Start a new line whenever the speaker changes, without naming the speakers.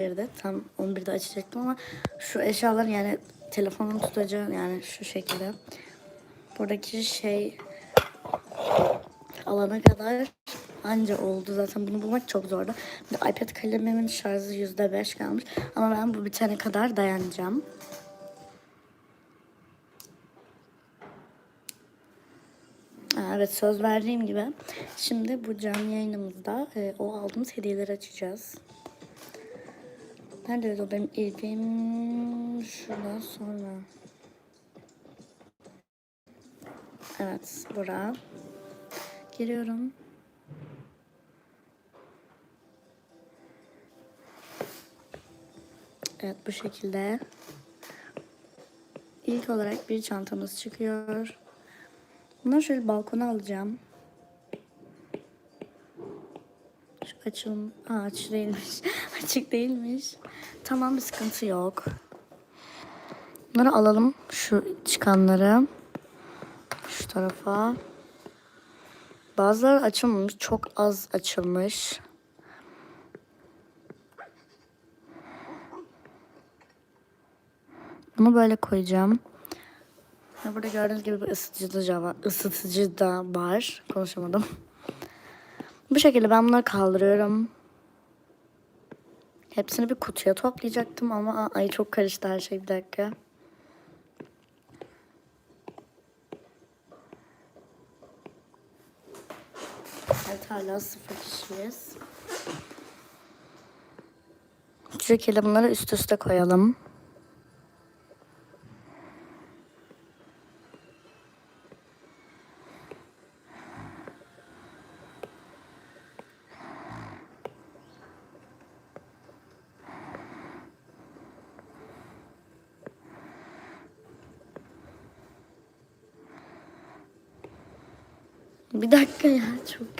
11'de. Tam 11'de açacaktım ama şu eşyalar yani telefonun tutacağı yani şu şekilde. Buradaki şey alana kadar anca oldu. Zaten bunu bulmak çok zordu. Bir iPad kalemimin şarjı %5 kalmış. Ama ben bu bitene kadar dayanacağım. Evet söz verdiğim gibi. Şimdi bu canlı yayınımızda e, o aldığımız hediyeleri açacağız. Nerede o benim ilgim? Şuradan sonra. Evet, bura. Giriyorum. Evet, bu şekilde. İlk olarak bir çantamız çıkıyor. Bunları şöyle balkona alacağım. Şu açılım... Aa, açık değilmiş. Açık değilmiş. Tamam bir sıkıntı yok. Bunları alalım. Şu çıkanları. Şu tarafa. Bazıları açılmamış. Çok az açılmış. Bunu böyle koyacağım. Burada gördüğünüz gibi bir ısıtıcı da var. Isıtıcı da var. Konuşamadım. Bu şekilde ben bunları kaldırıyorum. Hepsini bir kutuya toplayacaktım ama ay çok karıştı her şey bir dakika. Evet hala sıfır kişiyiz. Şu şekilde bunları üst üste koyalım. Bir dakika ya çok